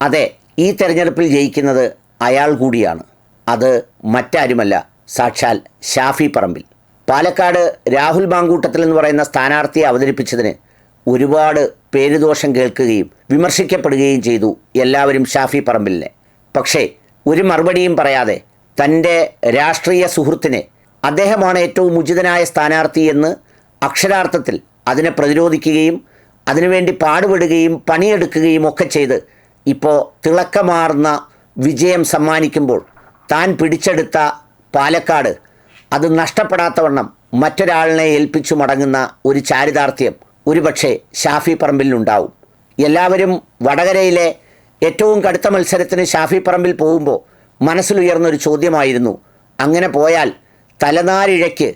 അതെ ഈ തെരഞ്ഞെടുപ്പിൽ ജയിക്കുന്നത് അയാൾ കൂടിയാണ്. അത് മറ്റാരുമല്ല സാക്ഷാൽ ഷാഫി പറമ്പിൽ. പാലക്കാട് രാഹുൽ മാങ്കൂട്ടത്തിൽ എന്ന് പറയുന്ന സ്ഥാനാർത്ഥിയെ അവതരിപ്പിച്ചതിന് ഒരുപാട് പേരുദോഷം കേൾക്കുകയും വിമർശിക്കപ്പെടുകയും ചെയ്തു എല്ലാവരും ഷാഫി പറമ്പിലിനെ. പക്ഷേ ഒരു മറുപടിയും പറയാതെ തന്റെ രാഷ്ട്രീയ സുഹൃത്തിനെ അദ്ദേഹമാണ് ഏറ്റവും ഉചിതനായ സ്ഥാനാർത്ഥി എന്ന് അക്ഷരാർത്ഥത്തിൽ അതിനെ പ്രതിരോധിക്കുകയും അതിനുവേണ്ടി പാടുപെടുകയും പണിയെടുക്കുകയും ഒക്കെ ചെയ്ത് ഇപ്പോൾ തിളക്കമാർന്ന വിജയം സമ്മാനിക്കുമ്പോൾ താൻ പിടിച്ചെടുത്ത പാലക്കാട് അത് നഷ്ടപ്പെടാത്തവണ്ണം മറ്റൊരാളിനെ ഏൽപ്പിച്ചു മടങ്ങുന്ന ഒരു ചാരിതാർത്ഥ്യം ഒരുപക്ഷെ ഷാഫി പറമ്പിലുണ്ടാവും. എല്ലാവരും വടകരയിലെ ഏറ്റവും കടുത്ത മത്സരത്തിന് ഷാഫി പറമ്പിൽ പോകുമ്പോൾ മനസ്സിലുയർന്നൊരു ചോദ്യമായിരുന്നു. അങ്ങനെ പോയാൽ തലനാരിഴയ്ക്ക്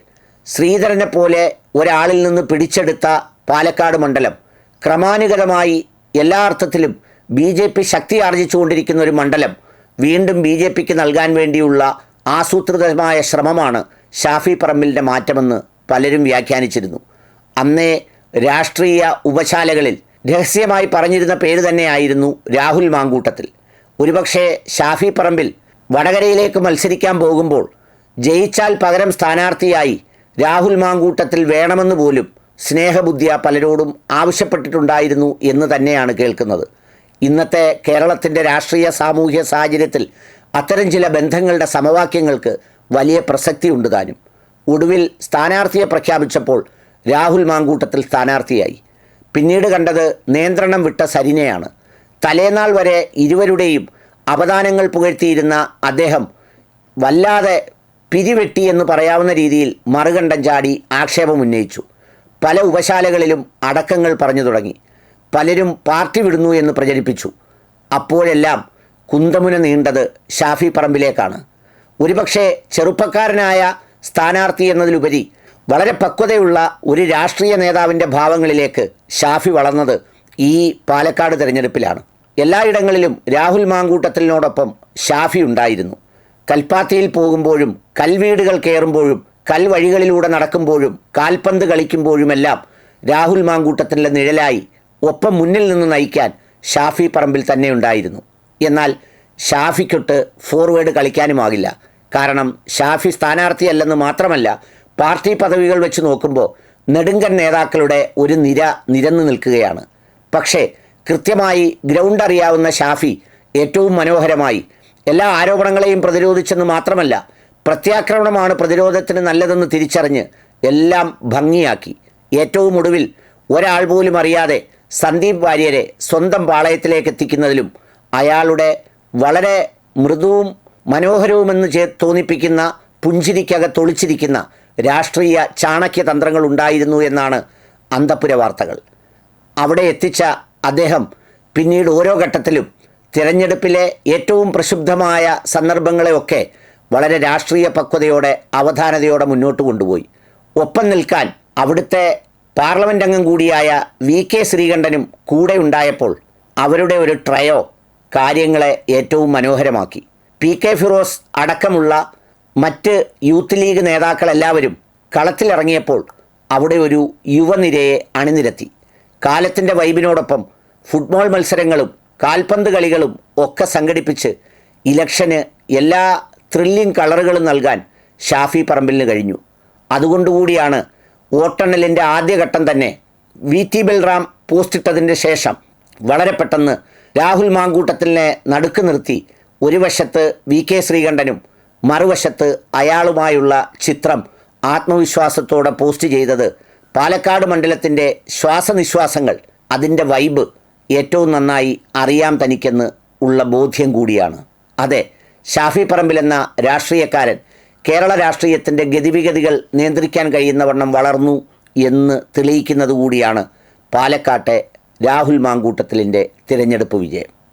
ശ്രീധരനെ പോലെ ഒരാളിൽ നിന്ന് പിടിച്ചെടുത്ത പാലക്കാട് മണ്ഡലം ക്രമാനുഗതമായി എല്ലാ അർത്ഥത്തിലും ബി ജെ പി ശക്തി ആർജിച്ചുകൊണ്ടിരിക്കുന്ന ഒരു മണ്ഡലം വീണ്ടും ബി ജെ പിക്ക് നൽകാൻ വേണ്ടിയുള്ള ആസൂത്രിതമായ ശ്രമമാണ് ഷാഫി പറമ്പിലിന്റെ മാറ്റമെന്ന് പലരും വ്യാഖ്യാനിച്ചിരുന്നു. അന്നേ രാഷ്ട്രീയ ഉപശാലകളിൽ രഹസ്യമായി പറഞ്ഞിരുന്ന പേര് തന്നെയായിരുന്നു രാഹുൽ മാങ്കൂട്ടത്തിൽ. ഒരുപക്ഷേ ഷാഫി പറമ്പിൽ വടകരയിലേക്ക് മത്സരിക്കാൻ പോകുമ്പോൾ ജയിച്ചാൽ പകരം സ്ഥാനാർത്ഥിയായി രാഹുൽ മാങ്കൂട്ടത്തിൽ വേണമെന്ന് പോലും സ്നേഹബുദ്ധിയ പലരോടും ആവശ്യപ്പെട്ടിട്ടുണ്ടായിരുന്നു എന്ന് തന്നെയാണ് കേൾക്കുന്നത്. ഇന്നത്തെ കേരളത്തിന്റെ രാഷ്ട്രീയ സാമൂഹ്യ സാഹചര്യത്തിൽ അത്തരം ചില ബന്ധങ്ങളുടെ സമവാക്യങ്ങൾക്ക് വലിയ പ്രസക്തിയുണ്ട് താനും. ഒടുവിൽ സ്ഥാനാർത്ഥിയെ പ്രഖ്യാപിച്ചപ്പോൾ രാഹുൽ മാങ്കൂട്ടത്തിൽ സ്ഥാനാർത്ഥിയായി. പിന്നീട് കണ്ടത് നിയന്ത്രണം വിട്ട സരിനെയാണ്. തലേനാൾ വരെ ഇരുവരുടെയും അവദാനങ്ങൾ പുകഴ്ത്തിയിരുന്ന അദ്ദേഹം വല്ലാതെ പിരിവെട്ടി എന്ന് പറയാവുന്ന രീതിയിൽ മറുകണ്ഠം ചാടി ആക്ഷേപം ഉന്നയിച്ചു. പല ഉപശാലകളിലും അടക്കങ്ങൾ പറഞ്ഞു തുടങ്ങി. പലരും പാർട്ടി വിടുന്നു എന്ന് പ്രചരിപ്പിച്ചു. അപ്പോഴെല്ലാം കുന്തമുന നീണ്ടത് ഷാഫി പറമ്പിലേക്കാണ്. ഒരുപക്ഷെ ചെറുപ്പക്കാരനായ സ്ഥാനാർത്ഥി എന്നതിലുപരി വളരെ പക്വതയുള്ള ഒരു രാഷ്ട്രീയ നേതാവിന്റെ ഭാവങ്ങളിലേക്ക് ഷാഫി വളർന്നത് ഈ പാലക്കാട് തെരഞ്ഞെടുപ്പിലാണ്. എല്ലായിടങ്ങളിലും രാഹുൽ മാങ്കൂട്ടത്തിനോടൊപ്പം ഷാഫി ഉണ്ടായിരുന്നു. കൽപ്പാത്തിയിൽ പോകുമ്പോഴും കൽവീടുകൾ കയറുമ്പോഴും കൽവഴികളിലൂടെ നടക്കുമ്പോഴും കാൽപന്ത് കളിക്കുമ്പോഴുമെല്ലാം രാഹുൽ മാങ്കൂട്ടത്തിന്റെ നിഴലായി ഒപ്പം മുന്നിൽ നിന്ന് നയിക്കാൻ ഷാഫി പറമ്പിൽ തന്നെ ഉണ്ടായിരുന്നു. എന്നാൽ ഷാഫിക്കൊട്ട് ഫോർവേഡ് കളിക്കാനുമാകില്ല കാരണം ഷാഫി സ്ഥാനാർത്ഥിയല്ലെന്ന് മാത്രമല്ല പാർട്ടി പദവികൾ വെച്ച് നോക്കുമ്പോൾ നെടുങ്കൻ നേതാക്കളുടെ ഒരു നിര നിരന്നു നിൽക്കുകയാണ്. പക്ഷേ കൃത്യമായി ഗ്രൗണ്ട് അറിയാവുന്ന ഷാഫി ഏറ്റവും മനോഹരമായി എല്ലാ ആരോപണങ്ങളെയും പ്രതിരോധിച്ചെന്ന് മാത്രമല്ല പ്രത്യാക്രമണമാണ് പ്രതിരോധത്തിന് നല്ലതെന്ന് തിരിച്ചറിഞ്ഞ് എല്ലാം ഭംഗിയാക്കി. ഏറ്റവും ഒടുവിൽ ഒരാൾ പോലും അറിയാതെ സന്ദീപ് വാര്യരെ സ്വന്തം പാളയത്തിലേക്ക് എത്തിക്കുന്നതിലും അയാളുടെ വളരെ മൃദുവും മനോഹരവുമെന്ന് ചേ തോന്നിപ്പിക്കുന്ന പുഞ്ചിരിക്കകത്തൊളിച്ചിരിക്കുന്ന രാഷ്ട്രീയ ചാണക്യ തന്ത്രങ്ങൾ ഉണ്ടായിരുന്നു എന്നാണ് അന്തപ്പുര വാർത്തകൾ. അവിടെ എത്തിച്ച അദ്ദേഹം പിന്നീട് ഓരോ ഘട്ടത്തിലും തിരഞ്ഞെടുപ്പിലെ ഏറ്റവും പ്രക്ഷുബ്ധമായ സന്ദർഭങ്ങളെയൊക്കെ വളരെ രാഷ്ട്രീയ പക്വതയോടെ അവധാനതയോടെ മുന്നോട്ട് കൊണ്ടുപോയി. ഒപ്പം നിൽക്കാൻ അവിടുത്തെ പാർലമെന്റ് അംഗം കൂടിയായ വി കെ ശ്രീകണ്ഠനും കൂടെ ഉണ്ടായപ്പോൾ അവരുടെ ഒരു ട്രയോ കാര്യങ്ങളെ ഏറ്റവും മനോഹരമാക്കി. പി കെ ഫിറോസ് അടക്കമുള്ള മറ്റ് യൂത്ത് ലീഗ് നേതാക്കളെല്ലാവരും കളത്തിലിറങ്ങിയപ്പോൾ അവിടെ ഒരു യുവനിരയെ അണിനിരത്തി. കാലത്തിന്റെ വൈബിനോടൊപ്പം ഫുട്ബോൾ മത്സരങ്ങളും കാൽപന്ത് കളികളും ഒക്കെ സംഘടിപ്പിച്ച് ഇലക്ഷന് എല്ലാ ത്രില്ലിംഗ് കളറുകളും നൽകാൻ ഷാഫി പറമ്പിലിന് കഴിഞ്ഞു. അതുകൊണ്ടുകൂടിയാണ് വോട്ടെണ്ണലിന്റെ ആദ്യഘട്ടം തന്നെ വി ടി ബൽറാം പോസ്റ്റിട്ടതിന്റെ ശേഷം വളരെ പെട്ടെന്ന് രാഹുൽ മാങ്കൂട്ടത്തിനെ നടുക്ക് നിർത്തി ഒരു വശത്ത് വി കെ ശ്രീകണ്ഠനും മറുവശത്ത് അയാളുമായുള്ള ചിത്രം ആത്മവിശ്വാസത്തോടെ പോസ്റ്റ് ചെയ്തത് പാലക്കാട് മണ്ഡലത്തിന്റെ ശ്വാസനിശ്വാസങ്ങൾ അതിന്റെ വൈബ് ഏറ്റവും നന്നായി അറിയാം തനിക്കെന്ന് ഉള്ള ബോധ്യം കൂടിയാണ്. അതെ ഷാഫി പറമ്പിലെന്ന രാഷ്ട്രീയക്കാരൻ കേരള രാഷ്ട്രീയത്തിന്റെ ഗതിവിഗതികൾ നിയന്ത്രിക്കാൻ കഴിയുന്നവണ്ണം വളർന്നു എന്ന് തെളിയിക്കുന്നതുകൂടിയാണ് പാലക്കാട്ടെ രാഹുൽ മാങ്കൂട്ടത്തിലിന്റെ തിരഞ്ഞെടുപ്പ് വിജയം.